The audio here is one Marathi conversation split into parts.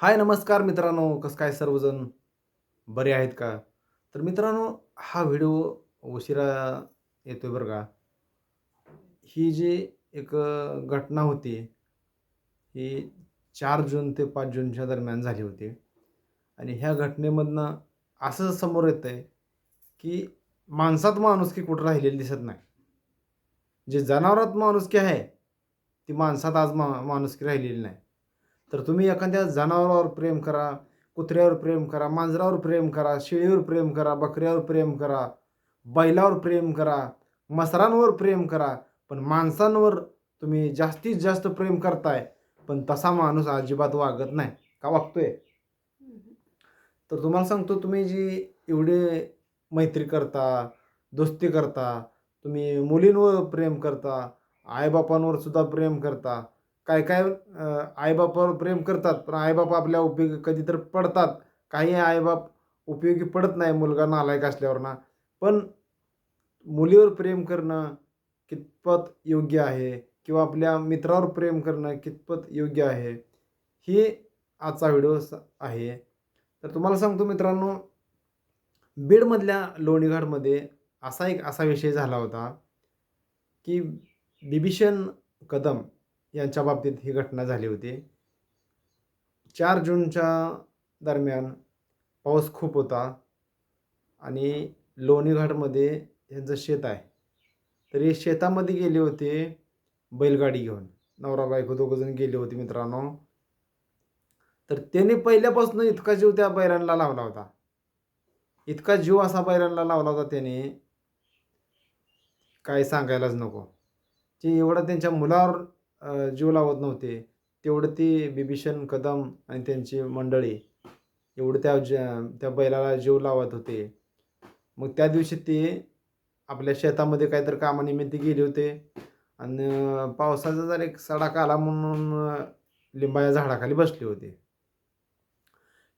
हाय नमस्कार मित्रांनो. कसं काय सर्वजण? बरे आहेत का? तर मित्रांनो हा व्हिडिओ उशिरा येतो आहे बरं का. ही जी एक घटना होती ही चार जून ते पाच जूनच्या दरम्यान झाली होती. आणि ह्या घटनेमधनं असं समोर येतं आहे की माणसात माणुसकी कुठं राहिलेली दिसत नाही. जे जनावरात माणुसकी आहे ती माणसात आज मा माणुसकी राहिलेली नाही. तर तुम्ही एखाद्या जनावरावर प्रेम करा कुत्र्यावर प्रेम करा मांजरावर प्रेम करा शेळीवर प्रेम करा बकऱ्यावर प्रेम करा बैलावर प्रेम करा मसरांवर प्रेम करा पण माणसांवर तुम्ही जास्तीत जास्त प्रेम करताय पण तसा माणूस अजिबात वागत नाही. का वागतोय? तर तुम्हाला सांगतो तुम्ही जी एवढे मैत्री करता दोस्ती करता तुम्ही मुलींवर प्रेम करता आईबापांवर सुद्धा प्रेम करता काय काय आईबापावर प्रेम करतात पण आईबाप आपल्या उपयोगी कधी तर पडतात. काही आईबाप उपयोगी पडत नाही मुलगा नालायक असल्यावर ना. पण मुलीवर प्रेम करणं कितपत योग्य आहे? किंवा आपल्या मित्रावर प्रेम करणं कितपत योग्य आहे? ही आजचा व्हिडिओ आहे. तर तुम्हाला सांगतो मित्रांनो बीडमधल्या लोणीघाटमध्ये असा एक असा विषय झाला होता की बिभीषण कदम यांच्या बाबतीत ही घटना झाली होती. चार जूनच्या दरम्यान पाऊस खूप होता आणि लोणीघाटमध्ये यांचं शेत आहे. तर हे शेतामध्ये गेले होते बैलगाडी घेऊन. नवरा बायको दोघंजण गेले होते मित्रांनो. तर त्यांनी पहिल्यापासून इतका जीव त्या बैलांना लावला होता. इतका जीव असा बैरांना लावला होता त्याने. काय सांगायलाच नको. ते एवढं त्यांच्या मुलावर जीव लावत नव्हते. तेवढं ती बिभीषण कदम आणि त्यांची मंडळी एवढं त्या ज त्या बैलाला जीव लावत होते. मग त्या दिवशी ते आपल्या शेतामध्ये काहीतरी कामानिमित्त गेले होते. आणि पावसाचा जर एक सडाका आला म्हणून लिंबाच्या झाडाखाली बसले होते.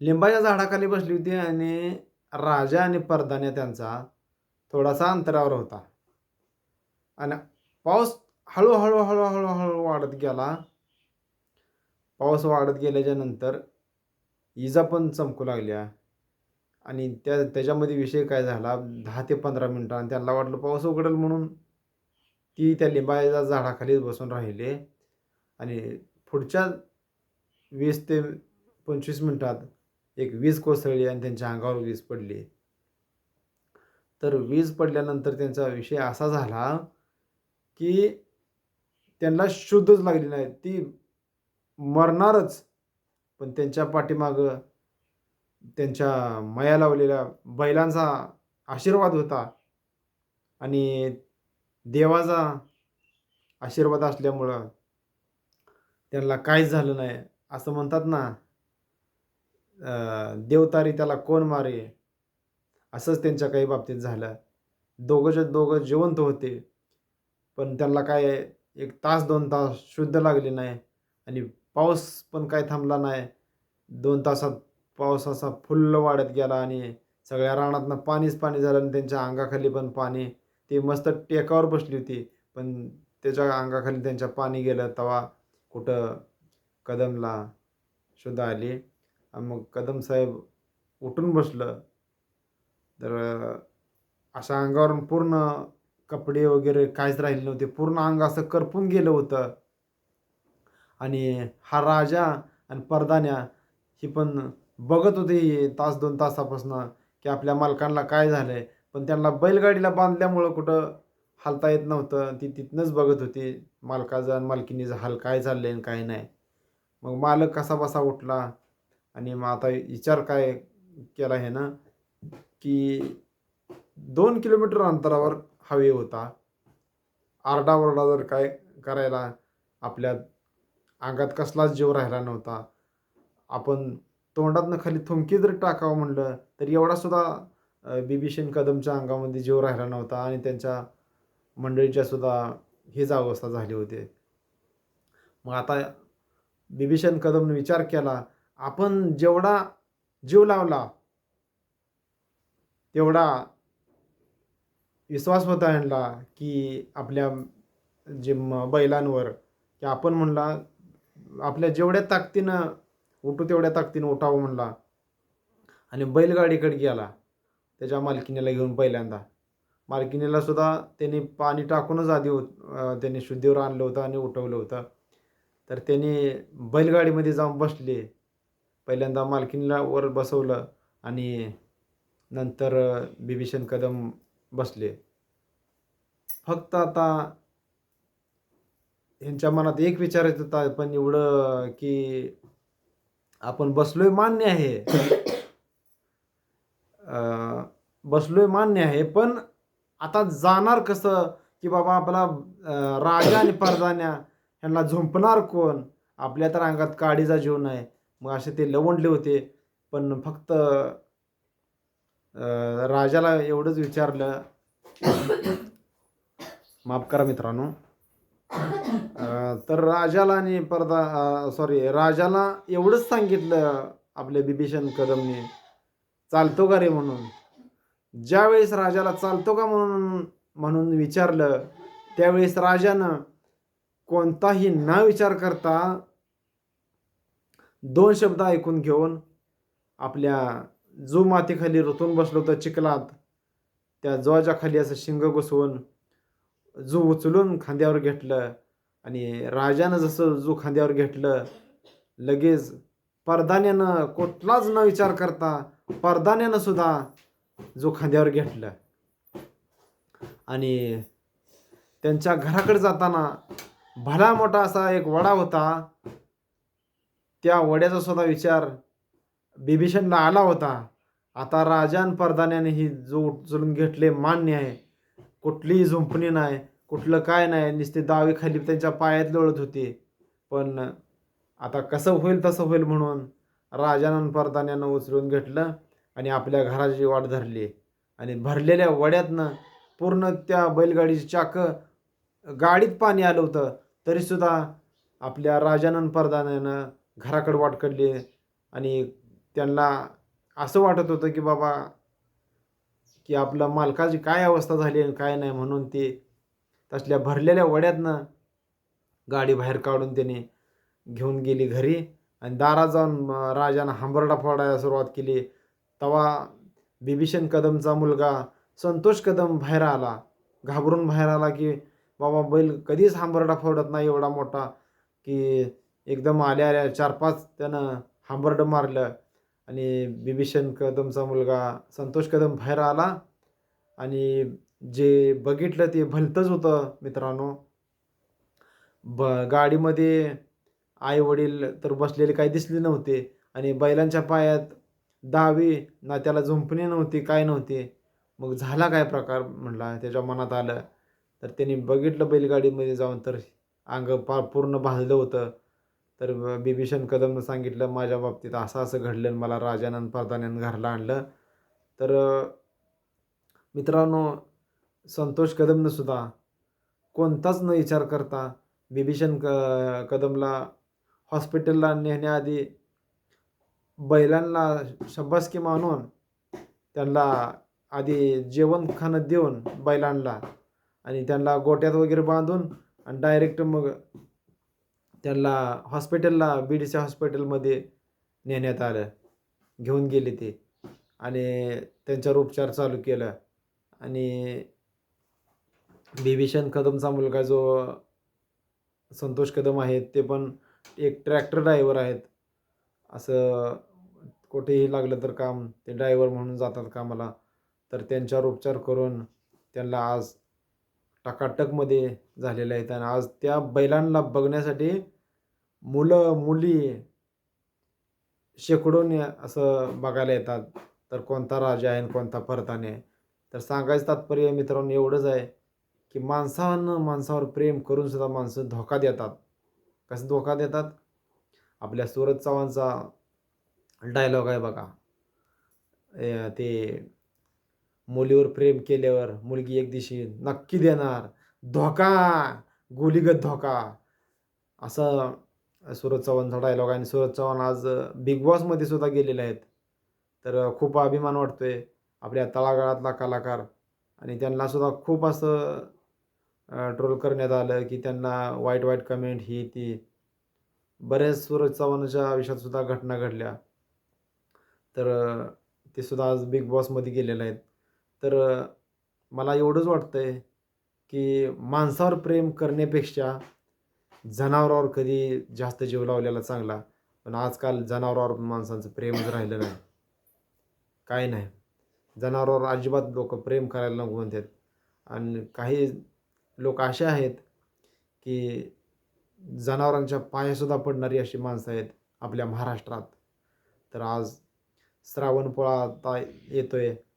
लिंबाच्या झाडाखाली बसली होती आणि राजा आणि परदान्या त्यांचा थोडासा अंतरावर होता. आणि पाऊस हळूहळू हळूहळू हळू वाढत गेला. पाऊस वाढत गेल्याच्यानंतर इजा पण चमकू लागल्या. आणि त्या त्याच्यामध्ये विषय काय झाला? दहा ते पंधरा मिनटं आणि त्यांना वाटलं पाऊस उघडेल म्हणून ती त्या लिंबाच्या झाडाखालीच बसून राहिले. आणि पुढच्या वीस ते पंचवीस मिनटात एक वीज कोसळली आणि त्यांच्या अंगावर वीज पडली. तर वीज पडल्यानंतर त्यांचा विषय असा झाला की त्यांना शुद्धच लागली नाही. ती मरणारच. पण त्यांच्या पाठीमागं त्यांच्या मया लावलेल्या बैलांचा आशीर्वाद होता. आणि देवाचा आशीर्वाद असल्यामुळं त्यांना काहीच झालं नाही. असं म्हणतात ना देवतारी त्याला कोण मारे? असंच त्यांच्या काही बाबतीत झालं. दोघंच्या दोघं जिवंत होते. पण त्यांना काय एक तास दोन तास शुद्ध लागले नाही आणि पाऊस पण काय थांबला नाही. दोन तासात पाऊस असा फुल्ल वाढत गेला आणि सगळ्या रानातनं पाणीच पाणी झालं आणि त्यांच्या अंगाखाली पण पाणी ती मस्त टेकावर बसली होती. पण त्याच्या अंगाखाली त्यांच्या पाणी गेलं तेव्हा कुठं कदमला शुद्ध आली. मग कदम साहेब उठून बसलं. तर अशा अंगावरून पूर्ण कपडे वगैरे काहीच राहिले नव्हते. पूर्ण अंग असं करपून गेलं होतं. आणि हा राजा आणि परदान्या ही पण बघत होते तास दोन तासापासून की आपल्या मालकांना काय झालं आहे पण त्यांना बैलगाडीला बांधल्यामुळं कुठं हालता येत नव्हतं. ती तिथनंच बघत होती मालकाचं आणि मालकिनीचं हाल काय चाललं आहे आणि काय नाही. मग मालक कसा बसा उठला आणि मग आता विचार काय केला आहे ना की दोन किलोमीटर अंतरावर हवे होता. आरडाओरडा जर काय करायला आपल्या अंगात कसलाच जीव राहिला नव्हता. आपण तोंडातनं खाली थुंकी जरी टाकावं म्हणलं तर एवढासुद्धा बिभीषण कदमच्या अंगामध्ये जीव राहिला नव्हता आणि त्यांच्या मंडळीच्यासुद्धा हीच अवस्था झाली होती. मग आता बिभीषण कदमने विचार केला आपण जेवढा जीव लावला तेवढा विश्वास होता आणला की आपल्या जे म बैलांवर की आपण म्हणला आपल्या जेवढ्या ताकदीनं उठू तेवढ्या ताकदीनं उठावं म्हणला. आणि बैलगाडीकडे गेला त्याच्या मालकिनीला घेऊन पहिल्यांदा. मालकिनीला सुद्धा त्यांनी पाणी टाकूनच आधी त्यांनी शुद्धीवर आणलं होतं आणि उठवलं होतं. तर त्यांनी बैलगाडीमध्ये जाऊन बसले. पहिल्यांदा मालकिनीला वर बसवलं आणि नंतर बिभीषण कदम बसले. फक्त आता ह्यांच्या मनात एक विचार येत होता पण एवढं की आपण बसलोय मान्य आहे. अं, बसलोय मान्य आहे पण आता जाणार कसं? की बाबा आपला राजा आणि परदान्या ह्यांना झोंपणार कोण? आपल्या तर अंगात काडीचा जीव नाही. मग असे ते लवंडले होते पण फक्त राजाला एवढंच विचारलं. माफ करा मित्रांनो. तर राजाला आणि परदा सॉरी राजाला एवढंच सांगितलं आपल्या बिभीषण कदमने चालतो का रे म्हणून? ज्यावेळेस राजाला चालतो का म्हणून? म्हणून विचारलं त्यावेळेस राजानं कोणताही न विचार करता दोन शब्द ऐकून घेऊन आपल्या जो मातीखाली रुतून बसलो होता चिखलात त्या जवाच्या खाली असं शिंग घुसवून जो उचलून खांद्यावर घेतलं आणि राजानं जसं जो खांद्यावर घेतलं लगेच परदान्यानं कुठलाच न विचार करता परदान्यानं सुद्धा जो खांद्यावर घेतलं. आणि त्यांच्या घराकडे जाताना भला मोठा असा एक वडा होता. त्या वड्याचा सुद्धा विचार बिभीषणला आला होता. आता राजान परदान्याने ही जो उचलून घेतले मान्य आहे. कुठलीही झुंपणी नाही कुठलं काय नाही नुसते दावे खाली त्यांच्या पायात लोळत होते. पण आता कसं होईल तसं होईल म्हणून राजानं परदान्यानं उचलून घेतलं आणि आपल्या घराची वाट धरली. आणि भरलेल्या वड्यातनं पूर्ण त्या बैलगाडीची चाकं गाडीत पाणी आलं होतं. तरीसुद्धा आपल्या राजानन परदान्यानं घराकडे वाट काढली आणि त्यांना असं वाटत होतं की बाबा की आपल्या मालकाची काय अवस्था झाली आणि काय नाही म्हणून ते तसल्या भरलेल्या वड्यातनं गाडी बाहेर काढून त्याने घेऊन गेली घरी आणि दारात जाऊन राजानं हांबरडा फोडायला सुरुवात केली. तवा बिभीषण कदमचा मुलगा संतोष कदम बाहेर आला. घाबरून बाहेर आला की बाबा बैल कधीच हांबरडा फोडत नाही एवढा मोठा. की एकदम आल्या आल्या चार पाच त्यानं हांबरडं मारलं. आणि बिभीषण कदमचा मुलगा संतोष कदम बाहेर आला. आणि जे बघितलं ते भलतंच होतं मित्रांनो. ब गाडीमध्ये आई वडील तर बसलेले काही दिसले नव्हते. आणि बैलांच्या पायात दहावी ना त्याला झुंपणी नव्हती काय नव्हती. मग झाला काय प्रकार म्हटला त्याच्या मनात आलं. तर त्यांनी बघितलं बैलगाडीमध्ये जाऊन तर अंग पा पूर्ण भाजलं होतं. तर बिभीषण कदमनं सांगितलं माझ्या बाबतीत असं असं घडलं मला राजानंद परदान्यानं घरला आणलं. तर मित्रांनो संतोष कदमनं सुद्धा कोणताच न विचार करता बिभीषण क कदमला हॉस्पिटलला नेण्याआधी बैलांना शब्बासकी मानून त्यांना आधी जेवण खाणं देऊन बैलांना आणि त्यांना गोट्यात वगैरे बांधून आणि डायरेक्ट मग त्यांना हॉस्पिटलला बी डी सी हॉस्पिटलमध्ये नेण्यात आलं. घेऊन गेले ते. आणि त्यांच्यावर उपचार चालू केलं. आणि बिभीषण कदमचा मुलगा जो संतोष कदम आहेत ते पण एक ट्रॅक्टर ड्रायव्हर आहेत. असं कुठेही लागलं तर काम ते ड्रायव्हर म्हणून जातात कामाला. तर त्यांच्यावर उपचार करून त्यांना आज टकाटकमध्ये झालेल्या आहेत. आणि आज त्या बैलांना बघण्यासाठी मुलं मुली शेकडोने असं बघायला येतात. तर कोणता राजा आहे आणि कोणता परताने आहे? तर सांगायचं तात्पर्य मित्रांनो एवढंच आहे की माणसानं माणसावर प्रेम करून सुद्धा माणसं धोका देतात. कसं धोका देतात? आपल्या सूरज चव्हाणचा डायलॉग आहे बघा. ते मुलीवर प्रेम केल्यावर मुलगी एक दिवशी नक्की देणार. धोका! गोलीगत धोका! असं सूरज चव्हाणचा डायलॉग आणि सूरज चव्हाण आज बिग बॉसमध्ये सुद्धा गेलेले आहेत. तर खूप अभिमान वाटतोय आपल्या तळागाळातला कलाकार आणि त्यांना सुद्धा खूप असं ट्रोल करण्यात आलं की त्यांना वाईट वाईट कमेंट ही ती. बऱ्याच सूरज चव्हाणच्या आयुष्यात सुद्धा घटना घडल्या. तर ते सुद्धा आज बिग बॉसमध्ये गेलेले आहेत. तर मला एवढंच वाटतं आहे की माणसावर प्रेम करण्यापेक्षा जनावरावर कधी जास्त जीव लावलेला चांगला. पण आजकाल जनावरावर माणसांचं प्रेमच राहिलं नाही. काय नाही. जनावरावर अजिबात लोक प्रेम करायला नको म्हणतात. आणि काही लोक असे आहेत की जनावरांच्या पायासुद्धा पडणारी अशी माणसं आहेत आपल्या महाराष्ट्रात. तर आज श्रावण पोळा आता आहे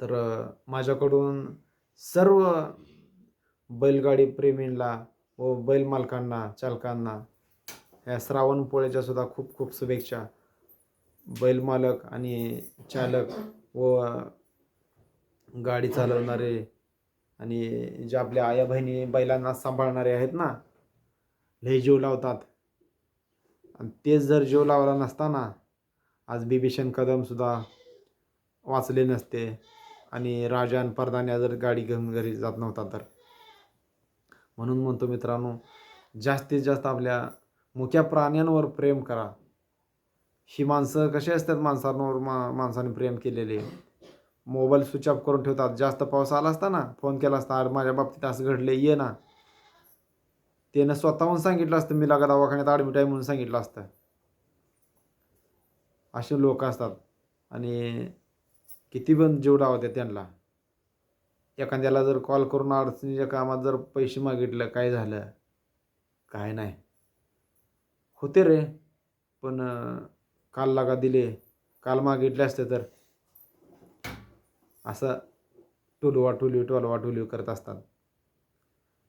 तर माझ्याकडून सर्व बैलगाडी प्रेमींना व बैल मालकांना चालकांना या श्रावण पोळ्याच्या सुद्धा खूप खूप शुभेच्छा. बैल मालक आणि चालक व गाडी चालवणारे आणि जे आपल्या आया बहिणी बैलांना सांभाळणारे आहेत ना लय जीव लावतात. आणि तेच जर जीव लावला नसताना आज बिभीषण कदमसुद्धा वाचले नसते. आणि राजा आणि परदान्या जर गाडी घेऊन घरी जात नव्हता तर. म्हणून म्हणतो मित्रांनो जास्तीत जास्त आपल्या मुख्या प्राण्यांवर प्रेम करा. ही माणसं कशी असतात माणसांवर मा माणसाने प्रेम केलेले? मोबाईल स्विच ऑफ करून ठेवतात. जास्त पाऊस आला असता ना फोन केला असता अरे माझ्या बाबतीत असं घडले ये ना. त्यानं स्वतःहून सांगितलं असतं मी लागा दवाखान्यात ॲडमिट आहे म्हणून सांगितलं असतं. असे लोक असतात. आणि किती पण जीव लावते त्यांना. एखाद्याला जर कॉल करून अडचणीच्या कामात जर पैसे मागितलं काय झालं? काय नाही. होते रे पण काल लागा दिले काल मागितले असते तर. असं टोलवा टोलवी टोलवा टोलवी करत असतात.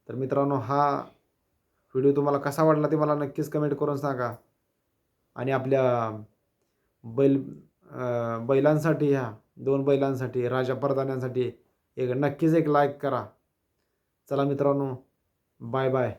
तर मित्रांनो हा व्हिडिओ तुम्हाला कसा वाटला ते मला नक्कीच कमेंट करून सांगा. आणि आपल्या बैल बैलांसाठी ह्या दोन बैलांसाठी राजा परदान्यांसाठी एक नक्कीच एक लाईक करा. चला मित्रांनो बाय बाय